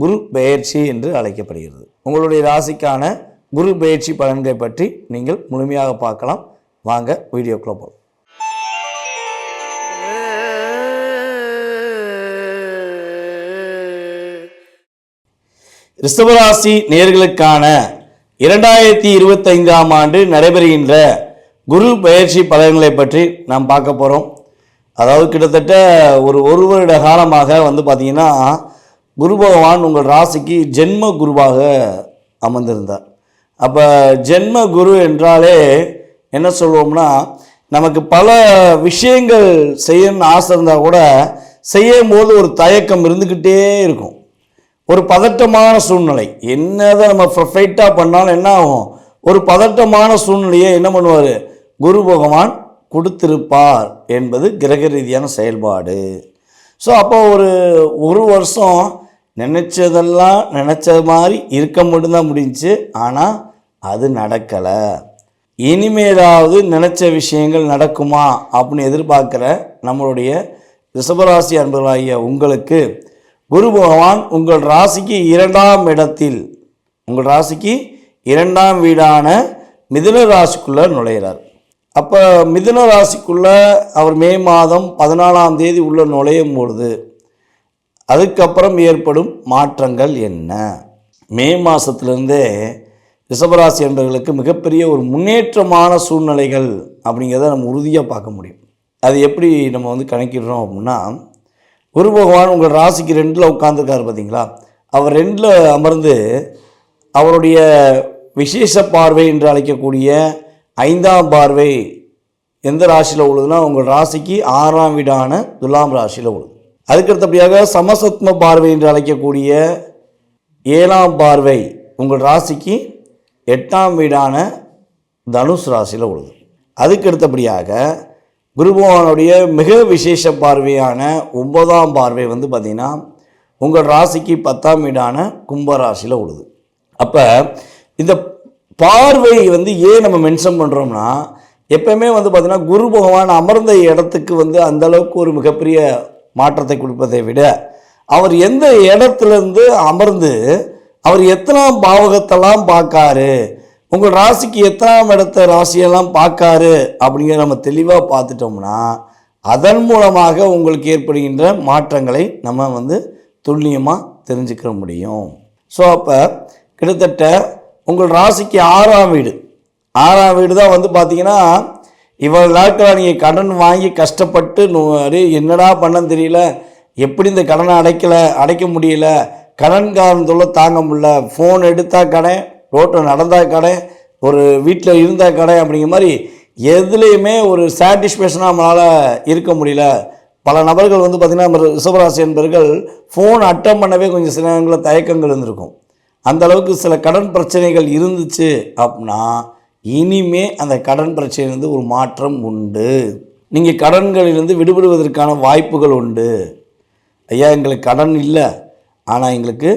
குரு பெயர்ச்சி என்று அழைக்கப்படுகிறது. உங்களுடைய ராசிக்கான குரு பெயர்ச்சி பலன்களை பற்றி நீங்கள் முழுமையாக பார்க்கலாம். வாங்க வீடியோக்குள்ள போகலாம் ரிஷபராசி நேர்களுக்கான இரண்டாயிரத்தி இருபத்தைந்தாம் ஆண்டு நடைபெறுகின்ற குரு பயிற்சி பலன்களை பற்றி நாம் பார்க்க போகிறோம் அதாவது கிட்டத்தட்ட ஒரு ஒரு வருட காலமாக வந்து பார்த்திங்கன்னா குரு பகவான் உங்கள் ராசிக்கு ஜென்ம குருவாக அமர்ந்திருந்தார். அப்போ ஜென்ம குரு என்றாலே என்ன சொல்லுவோம்னா நமக்கு பல விஷயங்கள் செய்யணும்னு ஆசை இருந்தால் கூட செய்யும் போது ஒரு தயக்கம் இருந்துக்கிட்டே இருக்கும். ஒரு பதட்டமான சூழ்நிலை. என்னதான் நம்ம பர்ஃபெக்டாக பண்ணாலும் என்ன ஆகும்? ஒரு பதட்டமான சூழ்நிலையை என்ன பண்ணுவார்? குரு பகவான் கொடுத்திருப்பார் என்பது கிரக ரீதியான செயல்பாடு. ஸோ அப்போ ஒரு ஒரு வருஷம் நினச்சதெல்லாம் நினச்ச மாதிரி இருக்க மட்டும்தான் முடிஞ்சுச்சு. ஆனால் அது நடக்கலை. இனிமேலாவது நினச்ச விஷயங்கள் நடக்குமா அப்படின்னு எதிர்பார்க்குற நம்மளுடைய ரிஷபராசி அன்பர்களாகிய உங்களுக்கு குரு பகவான் உங்கள் ராசிக்கு இரண்டாம் இடத்தில் உங்கள் ராசிக்கு இரண்டாம் வீடான மிதுன ராசிக்குள்ளே நுழையிறார். அப்போ மிதுன ராசிக்குள்ளே அவர் மே மாதம் பதினாலாம் தேதி உள்ளே நுழையும் பொழுது அதுக்கப்புறம் ஏற்படும் மாற்றங்கள் என்ன? மே மாதத்துலேருந்தே ரிஷபராசி என்பவர்களுக்கு மிகப்பெரிய ஒரு முன்னேற்றமான சூழ்நிலைகள் அப்படிங்கிறத நம்ம உறுதியாக பார்க்க முடியும். அது எப்படி நம்ம வந்து கணக்கிடுறோம் அப்படின்னா குரு பகவான் உங்கள் ராசிக்கு ரெண்டில் உட்காந்துருக்காரு பார்த்தீங்களா? அவர் ரெண்டில் அமர்ந்து அவருடைய விசேஷ பார்வை என்று அழைக்கக்கூடிய ஐந்தாம் பார்வை எந்த ராசியில் உழுதுன்னா உங்கள் ராசிக்கு ஆறாம் வீடான துலாம் ராசியில் உழுது அதுக்கடுத்தபடியாக சமசத்ம பார்வை என்று அழைக்கக்கூடிய ஏழாம் பார்வை உங்கள் ராசிக்கு எட்டாம் வீடான தனுஷ் ராசியில் உழுது அதுக்கு அடுத்தபடியாக குரு பகவானுடைய மிக விசேஷ பார்வையான ஒன்பதாம் பார்வை வந்து பார்த்திங்கன்னா உங்கள் ராசிக்கு பத்தாம் வீடான கும்ப உள்ளது. உழுது அப்போ இந்த பார்வை வந்து ஏன் நம்ம மென்ஷன் பண்ணுறோம்னா எப்பயுமே வந்து பார்த்திங்கன்னா குரு பகவான் அமர்ந்த இடத்துக்கு வந்து அந்தளவுக்கு ஒரு மிகப்பெரிய மாற்றத்தை கொடுப்பதை விட அவர் எந்த இடத்துலேருந்து அமர்ந்து அவர் எத்தனாம் பாவகத்தெல்லாம் பார்க்காரு? உங்கள் ராசிக்கு எத்தனாம் இடத்த ராசியெல்லாம் பார்க்காரு? அப்படிங்கிற நம்ம தெளிவாக பார்த்துட்டோம்னா அதன் மூலமாக உங்களுக்கு ஏற்படுகின்ற மாற்றங்களை நம்ம வந்து துல்லியமாக தெரிஞ்சுக்க முடியும். ஸோ அப்போ கிட்டத்தட்ட உங்கள் ராசிக்கு ஆறாம் வீடு. ஆறாம் வீடு தான் வந்து பார்த்திங்கன்னா இவ்வளவு நாட்களாக நீங்கள் கடன் வாங்கி கஷ்டப்பட்டு நு- என்னடா பண்ணன்னு தெரியல? எப்படி இந்த கடனை அடைக்கலை? அடைக்க முடியல. கடன்காரன் தொல்லை தாங்க முடியல. ஃபோன் எடுத்தால் கடன் ரோட்டில் நடந்தால் கடன் ஒரு வீட்டில் இருந்தால் கடை அப்படிங்கிற மாதிரி எதுலேயுமே ஒரு சாட்டிஸ்ஃபேக்ஷனாக நம்மளால் இருக்க முடியல. பல நபர்கள் வந்து பார்த்திங்கன்னா நம்ம ரிஷபராசி என்பவர்கள் ஃபோன் அட்டம் பண்ணவே கொஞ்சம் சில நேரங்களில் தயக்கங்கள் இருந்திருக்கும். அந்த அளவுக்கு சில கடன் பிரச்சனைகள் இருந்துச்சு அப்படின்னா இனிமே அந்த கடன் பிரச்சனையிலிருந்து ஒரு மாற்றம் உண்டு. நீங்கள் கடன்களிலிருந்து விடுபடுவதற்கான வாய்ப்புகள் உண்டு. ஐயா எங்களுக்கு கடன் இல்லை. ஆனால் எங்களுக்கு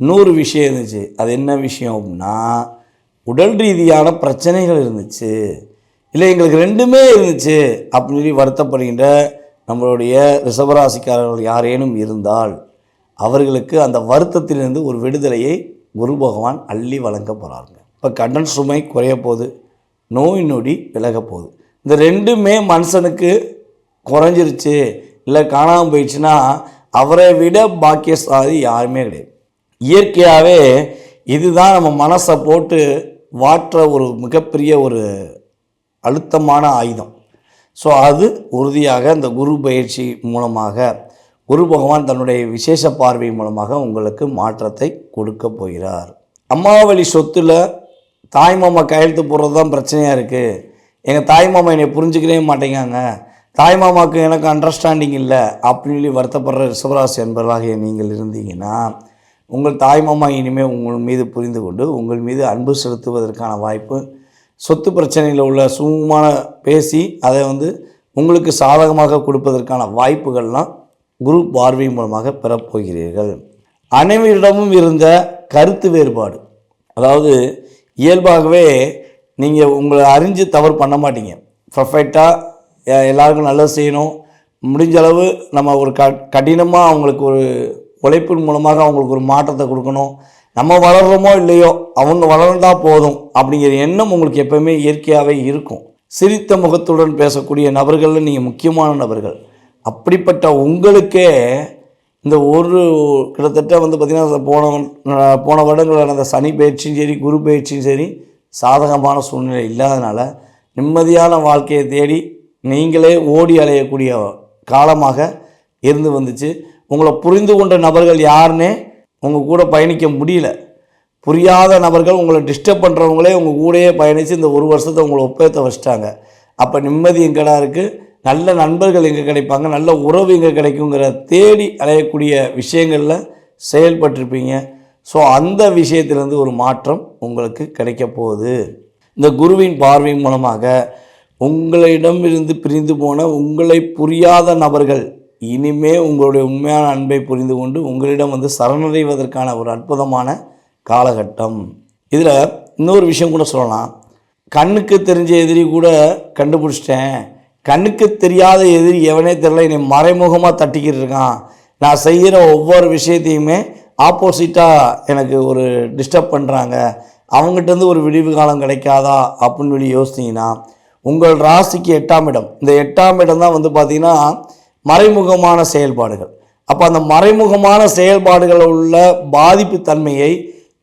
நூறு விஷயம் இருந்துச்சு. அது என்ன விஷயம் அப்படின்னா உடல் ரீதியான பிரச்சனைகள் இருந்துச்சு. இல்லை எங்களுக்கு ரெண்டுமே இருந்துச்சு அப்படின்னு சொல்லி வருத்தப்படுகின்ற நம்மளுடைய ரிஷபராசிக்காரர்கள் யாரேனும் இருந்தால் அவர்களுக்கு அந்த வருத்தத்திலிருந்து ஒரு விடுதலையை குரு பகவான் அள்ளி வழங்க போகிறாருங்க இப்போ கடன் சுமை குறைய போகுது நோய் நொடி விலக போகுது. இந்த ரெண்டுமே மனுஷனுக்கு குறைஞ்சிருச்சு இல்லை காணாமல் போயிடுச்சுன்னா அவரை விட பாக்கியசாதி யாருமே கிடையாது. இயற்கையாகவே இதுதான் நம்ம மனசை போட்டு வாற்ற ஒரு மிகப்பெரிய ஒரு அழுத்தமான ஆயுதம். ஸோ அது உறுதியாக இந்த குரு பயிற்சி மூலமாக குரு பகவான் தன்னுடைய விசேஷ பார்வை மூலமாக உங்களுக்கு மாற்றத்தை கொடுக்க போகிறார். அம்மாவளி சொத்தில் தாய்மாமா கையெழுத்து போடுறது தான் பிரச்சனையாக இருக்குது எங்கள் தாய்மாமா என்னை புரிஞ்சுக்கவே மாட்டேங்காங்க. தாய்மாமாவுக்கு எனக்கு அண்டர்ஸ்டாண்டிங் இல்லை அப்படின்னு சொல்லி வருத்தப்படுற ரிஷபராசி என்பவர்களாக நீங்கள் இருந்தீங்கன்னா உங்கள் தாய்மாமா இனிமேல் உங்கள் மீது புரிந்து கொண்டு உங்கள் மீது அன்பு செலுத்துவதற்கான வாய்ப்பு சொத்து பிரச்சனையில் உள்ள சுமூகமான பேசி அதை வந்து உங்களுக்கு சாதகமாக கொடுப்பதற்கான வாய்ப்புகள்லாம் குரு பார்வை மூலமாக பெறப்போகிறீர்கள். அனைவரிடமும் இருந்த கருத்து வேறுபாடு அதாவது இயல்பாகவே நீங்கள் உங்களை அறிஞ்சு தவறு பண்ண மாட்டீங்க. பர்ஃபெக்டாக எல்லாருக்கும் நல்லது செய்யணும். முடிஞ்ச அளவு நம்ம ஒரு க கடினமாக அவங்களுக்கு ஒரு உழைப்பின் மூலமாக அவங்களுக்கு ஒரு மாற்றத்தை கொடுக்கணும். நம்ம வளர்கிறோமோ இல்லையோ அவங்க வளர்ந்தா போதும் அப்படிங்கிற எண்ணம் உங்களுக்கு எப்போவுமே இயற்கையாகவே இருக்கும். சிரித்த முகத்துடன் பேசக்கூடிய நபர்களில் நீங்கள் முக்கியமான நபர்கள். அப்படிப்பட்ட உங்களுக்கே இந்த ஒரு கிட்டத்தட்ட வந்து பார்த்திங்கன்னா போன போன வருடங்களில் நடந்த சனி பயிற்சியும் சரி குரு பயிற்சியும் சரி சாதகமான சூழ்நிலை இல்லாதனால நிம்மதியான வாழ்க்கையை தேடி நீங்களே ஓடி அலையக்கூடிய காலமாக இருந்து வந்துச்சு. உங்களை புரிந்து கொண்ட நபர்கள் யாருன்னே உங்கள் கூட பயணிக்க முடியல. புரியாத நபர்கள் உங்களை டிஸ்டர்ப் பண்ணுறவங்களே உங்கள் கூடயே பயணித்து இந்த ஒரு வருஷத்தை உங்களை ஒப்பேற்ற வச்சிட்டாங்க. அப்போ நிம்மதி எங்கடா இருக்குது நல்ல நண்பர்கள் எங்கே கிடைப்பாங்க நல்ல உறவு எங்கே கிடைக்குங்கிற தேடி அலையக்கூடிய விஷயங்களில் செயல்பட்டிருப்பீங்க. ஸோ அந்த விஷயத்திலேருந்து ஒரு மாற்றம் உங்களுக்கு கிடைக்க போகுது. இந்த குருவின் பார்வை மூலமாக உங்களிடமிருந்து பிரிந்து போன உங்களை புரியாத நபர்கள் இனிமே உங்களுடைய உண்மையான அன்பை புரிந்து கொண்டு உங்களிடம் வந்து சரணடைவதற்கான ஒரு அற்புதமான காலகட்டம். இதில் இன்னொரு விஷயம் கூட சொல்லலாம். கண்ணுக்கு தெரிஞ்ச எதிரி கூட கண்டுபிடிச்சிட்டேன். கண்ணுக்கு தெரியாத எதிரி எவனே தெரியல என்னை மறைமுகமாக தட்டிக்கிட்டு இருக்கான். நான் செய்கிற ஒவ்வொரு விஷயத்தையுமே ஆப்போசிட்டாக எனக்கு ஒரு டிஸ்டர்ப் பண்ணுறாங்க அவங்ககிட்டருந்து ஒரு விடிவு காலம் கிடைக்காதா அப்படின்னு சொல்லி யோசித்தீங்கன்னா உங்கள் ராசிக்கு எட்டாம் இடம். இந்த எட்டாம் இடம் தான் வந்து பார்த்திங்கன்னா மறைமுகமான செயல்பாடுகள். அப்போ அந்த மறைமுகமான செயல்பாடுகளில் உள்ள பாதிப்பு தன்மையை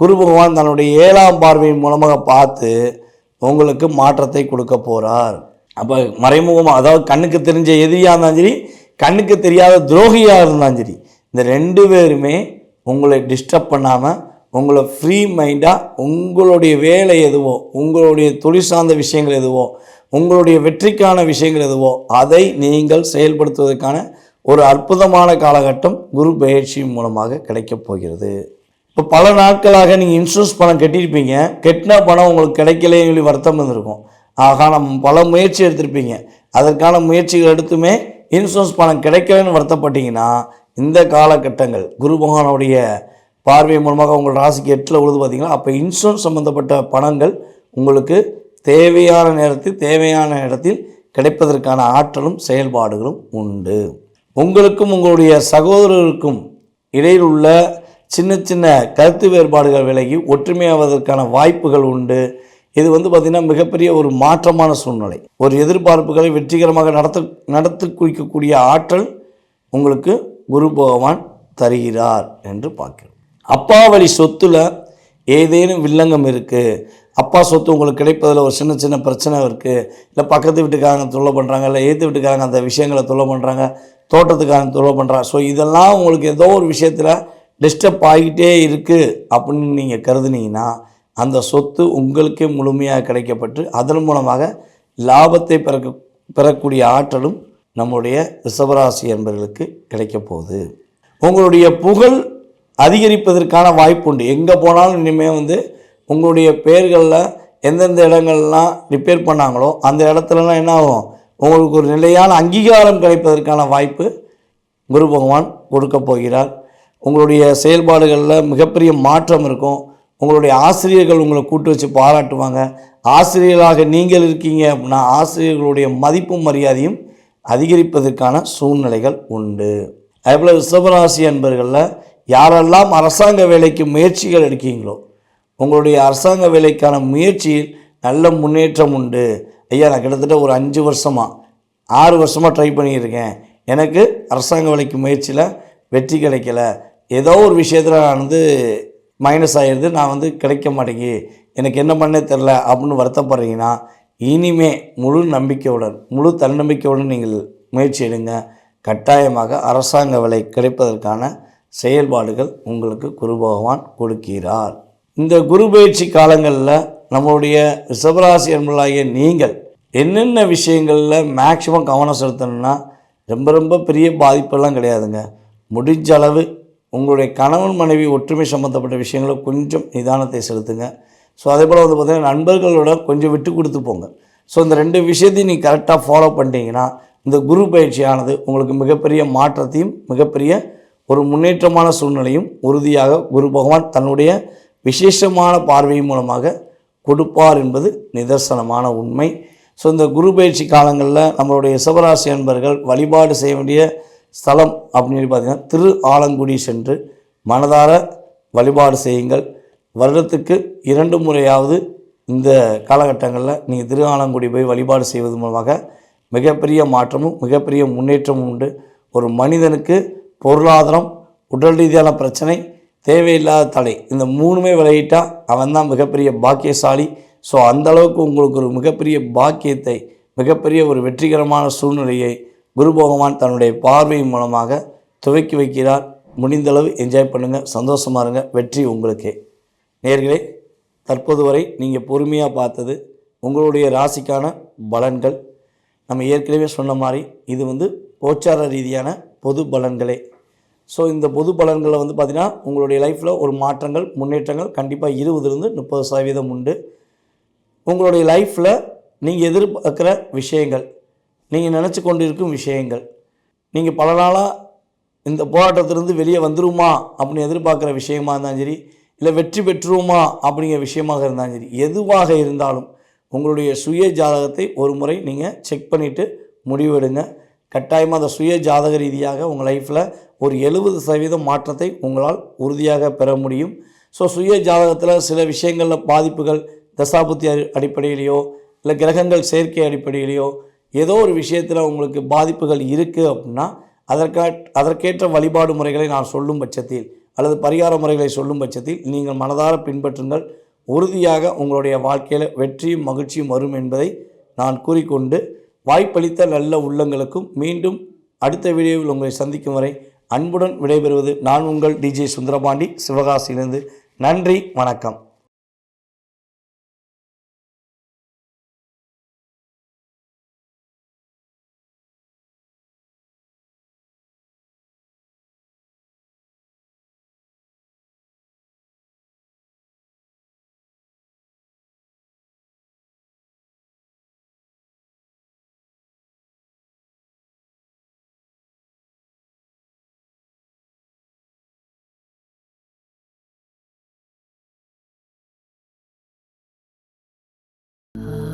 குரு பகவான் தன்னுடைய ஏழாம் பார்வையின் மூலமாக பார்த்து உங்களுக்கு மாற்றத்தை கொடுக்க போகிறார் அப்போ மறைமுகமாக அதாவது கண்ணுக்கு தெரிஞ்ச எதிரியாக இருந்தாலும் சரி கண்ணுக்கு தெரியாத துரோகியாக இருந்தாலும் சரி இந்த ரெண்டு பேருமே உங்களை டிஸ்டர்ப் பண்ணாமல் உங்களை ஃப்ரீ மைண்டாக உங்களுடைய வேலை எதுவோ உங்களுடைய தொழில் சார்ந்த விஷயங்கள் எதுவோ உங்களுடைய வெற்றிக்கான விஷயங்கள் எதுவோ அதை நீங்கள் செயல்படுத்துவதற்கான ஒரு அற்புதமான காலகட்டம் குரு பயிற்சி மூலமாக கிடைக்கப் போகிறது. இப்போ பல நாட்களாக நீங்கள் இன்சூரன்ஸ் பணம் கட்டியிருப்பீங்க கெட்டின பணம் உங்களுக்கு கிடைக்கலைன்னு சொல்லி வருத்தம் இருந்திருக்கும் ஆகா நம்ம பல முயற்சி எடுத்திருப்பீங்க. அதற்கான முயற்சிகள் எடுத்துமே இன்சூரன்ஸ் பணம் கிடைக்கலன்னு வருத்தப்பட்டீங்கன்னா இந்த காலகட்டங்கள் குரு பகவானுடைய பார்வை மூலமாக உங்கள் ராசிக்கு எட்டில் உழுது பார்த்தீங்கன்னா அப்போ இன்சூரன்ஸ் சம்மந்தப்பட்ட பணங்கள் உங்களுக்கு தேவையான நேரத்தில் தேவையான இடத்தில் கிடைப்பதற்கான ஆற்றலும் செயல்பாடுகளும் உண்டு. உங்களுக்கும் உங்களுடைய சகோதரருக்கும் இடையில் உள்ள சின்ன சின்ன கருத்து வேறுபாடுகள் விலகி ஒற்றுமையாவதற்கான வாய்ப்புகள் உண்டு. இது வந்து பார்த்திங்கன்னா மிகப்பெரிய ஒரு மாற்றமான சூழ்நிலை. ஒரு எதிர்பார்ப்புகளை வெற்றிகரமாக நடத்த நடத்து குறிக்கக்கூடிய ஆற்றல் உங்களுக்கு குரு பகவான் தருகிறார் என்று பார்க்கிறோம். அப்பா வழி சொத்துல ஏதேனும் வில்லங்கம் இருக்குது அப்பா சொத்து உங்களுக்கு கிடைப்பதில் ஒரு சின்ன சின்ன பிரச்சனை இருக்குது இல்லை பக்கத்து வீட்டுக்காரங்க தொல்லை பண்ணுறாங்க இல்லை ஏற்று வீட்டுக்காரங்க அந்த விஷயங்களை தொல்லை பண்ணுறாங்க தோட்டத்துக்காரங்க தொல்லை பண்ணுறாங்க ஸோ இதெல்லாம் உங்களுக்கு ஏதோ ஒரு விஷயத்தில் டிஸ்டர்ப் ஆகிட்டே இருக்குது அப்படின்னு நீங்கள் கருதுனீங்கன்னா அந்த சொத்து உங்களுக்கே முழுமையாக கிடைக்கப்பட்டு அதன் மூலமாக லாபத்தை பிறக்க பெறக்கூடிய ஆற்றலும் நம்முடைய ரிஷபராசி என்பவர்களுக்கு கிடைக்கப் போகுது. உங்களுடைய புகழ் அதிகரிப்பதற்கான வாய்ப்பு உண்டு. எங்கே போனாலும் இனிமேல் வந்து உங்களுடைய பெயர்களில் எந்தெந்த இடங்கள்லாம் ரிப்பேர் பண்ணாங்களோ அந்த இடத்துலலாம் என்ன ஆகும்? உங்களுக்கு ஒரு நிலையான அங்கீகாரம் கிடைப்பதற்கான வாய்ப்பு குரு பகவான் கொடுக்க போகிறார். உங்களுடைய செயல்பாடுகளில் மிகப்பெரிய மாற்றம் இருக்கும். உங்களுடைய ஆசிரியர்கள் உங்களை கூட்டு வச்சு பாராட்டுவாங்க. ஆசிரியர்களாக நீங்கள் இருக்கீங்க அப்படின்னா ஆசிரியர்களுடைய மதிப்பும் மரியாதையும் அதிகரிப்பதற்கான சூழ்நிலைகள் உண்டு. அதேபோல் ரிஷபராசி அன்பர்களில் யாரெல்லாம் அரசாங்க வேலைக்கு முயற்சிகள் எடுக்கீங்களோ உங்களுடைய அரசாங்க வேலைக்கான முயற்சியில் நல்ல முன்னேற்றம் உண்டு. ஐயா நான் கிட்டத்தட்ட ஒரு அஞ்சு வருஷமாக ஆறு வருஷமாக ட்ரை பண்ணியிருக்கேன். எனக்கு அரசாங்க வேலைக்கு முயற்சியில் வெற்றி கிடைக்கல. ஏதோ ஒரு விஷயத்தில் நான் வந்து மைனஸ் ஆகிடுது நான் வந்து கிடைக்க மாட்டேங்கி எனக்கு என்ன பண்ணே தெரில அப்படின்னு வருத்தப்படுறீங்கன்னா இனிமே முழு நம்பிக்கையுடன் முழு தன்னம்பிக்கையுடன் நீங்கள் முயற்சி எடுங்க. கட்டாயமாக அரசாங்க விலை கிடைப்பதற்கான செயல்பாடுகள் உங்களுக்கு குரு பகவான் கொடுக்கிறார். இந்த குரு பயிற்சி காலங்களில் நம்மளுடைய ரிஷபராசி அன்பர்களாகிய நீங்கள் என்னென்ன விஷயங்களில் மேக்சிமம் கவனம் செலுத்தணும்னா ரொம்ப ரொம்ப பெரிய பாதிப்பெல்லாம் கிடையாதுங்க. முடிஞ்ச அளவு உங்களுடைய கணவன் மனைவி ஒற்றுமை சம்மந்தப்பட்ட விஷயங்களை கொஞ்சம் நிதானத்தை செலுத்துங்க. ஸோ அதே போல் வந்து பார்த்திங்கன்னா நண்பர்களோட கொஞ்சம் விட்டு கொடுத்து போங்க. ஸோ இந்த ரெண்டு விஷயத்தையும் நீங்கள் கரெக்டாக ஃபாலோ பண்ணிட்டீங்கன்னா இந்த குரு பயிற்சியானது உங்களுக்கு மிகப்பெரிய மாற்றத்தையும் மிகப்பெரிய ஒரு முன்னேற்றமான சூழ்நிலையும் உறுதியாக குரு பகவான் தன்னுடைய விசேஷமான பார்வை மூலமாக கொடுப்பார் என்பது நிதர்சனமான உண்மை. ஸோ இந்த குரு பயிற்சி காலங்களில் நம்மளுடைய சிவராசி அன்பர்கள் வழிபாடு செய்ய வேண்டிய ஸ்தலம் அப்படின்னு சொல்லி பார்த்தீங்கன்னா திரு ஆலங்குடி சென்று மனதார வழிபாடு செய்யுங்கள். வருடத்துக்கு இரண்டு முறையாவது இந்த காலகட்டங்களில் நீங்கள் திரு ஆலங்குடி போய் வழிபாடு செய்வது மூலமாக மிகப்பெரிய மாற்றமும் மிகப்பெரிய முன்னேற்றமும் உண்டு. ஒரு மனிதனுக்கு பொருளாதாரம் உடல் ரீதியான பிரச்சனை தேவையில்லாத தடை இந்த மூணுமே விலகிட்டால் அவன் தான் மிகப்பெரிய பாக்கியசாலி. ஸோ அந்தளவுக்கு உங்களுக்கு ஒரு மிகப்பெரிய பாக்கியத்தை மிகப்பெரிய ஒரு வெற்றிகரமான சூழ்நிலையை குரு பகவான் தன்னுடைய பார்வை மூலமாக துவக்கி வைக்கிறார். முடிந்தளவு என்ஜாய் பண்ணுங்கள் சந்தோஷமா இருங்க. வெற்றி உங்களுக்கே. நேர்களே தற்போது வரை நீங்கள் பொறுமையாக பார்த்தது உங்களுடைய ராசிக்கான பலன்கள். நம்ம ஏற்கனவே சொன்ன மாதிரி இது வந்து கோச்சார ரீதியான பொது பலன்களே. ஸோ இந்த பொது பலன்களை வந்து பார்த்திங்கன்னா உங்களுடைய லைஃப்பில் ஒரு மாற்றங்கள் முன்னேற்றங்கள் கண்டிப்பாக இருபதுலேருந்து முப்பது சதவீதம் உண்டு. உங்களுடைய லைஃப்பில் நீங்கள் எதிர்பார்க்குற விஷயங்கள் நீங்கள் நினச்சி கொண்டிருக்கும் விஷயங்கள். நீங்கள் பல நாளாக இந்த போராட்டத்திலிருந்து வெளியே வந்துருமா அப்படின்னு எதிர்பார்க்குற விஷயமா இருந்தாலும் சரி இல்லை வெற்றி பெற்றுருமா அப்படிங்கிற விஷயமாக இருந்தாலும் சரி எதுவாக இருந்தாலும் உங்களுடைய சுய ஜாதகத்தை ஒரு முறை நீங்கள் செக் பண்ணிவிட்டு முடிவெடுங்க. கட்டாயமாக அந்த சுய ஜாதக ரீதியாக உங்கள் லைஃப்பில் ஒரு எழுபது சதவீதம் மாற்றத்தை உங்களால் உறுதியாக பெற முடியும். ஸோ சுய ஜாதகத்தில் சில விஷயங்களில் பாதிப்புகள் தசாபுத்தி அடிப்படையிலேயோ அடிப்படையிலையோ இல்லை கிரகங்கள் சேர்க்கை அடிப்படையிலையோ ஏதோ ஒரு விஷயத்தில் உங்களுக்கு பாதிப்புகள் இருக்குது அப்படின்னா அதற்கா அதற்கேற்ற வழிபாடு முறைகளை நான் சொல்லும் பட்சத்தில் அல்லது பரிகார முறைகளை சொல்லும் பட்சத்தில் நீங்கள் மனதார பின்பற்றுங்கள். உறுதியாக உங்களுடைய வாழ்க்கையில் வெற்றியும் மகிழ்ச்சியும் வரும் என்பதை நான் கூறிக்கொண்டு வாய்ப்பளித்த நல்ல உள்ளங்களுக்கும் மீண்டும் அடுத்த வீடியோவில் உங்களை சந்திக்கும் வரை அன்புடன் விடைபெறுவது நான் உங்கள் டிஜே சுந்தரபாண்டி. சிவகாசியிலிருந்து நன்றி வணக்கம். Uh...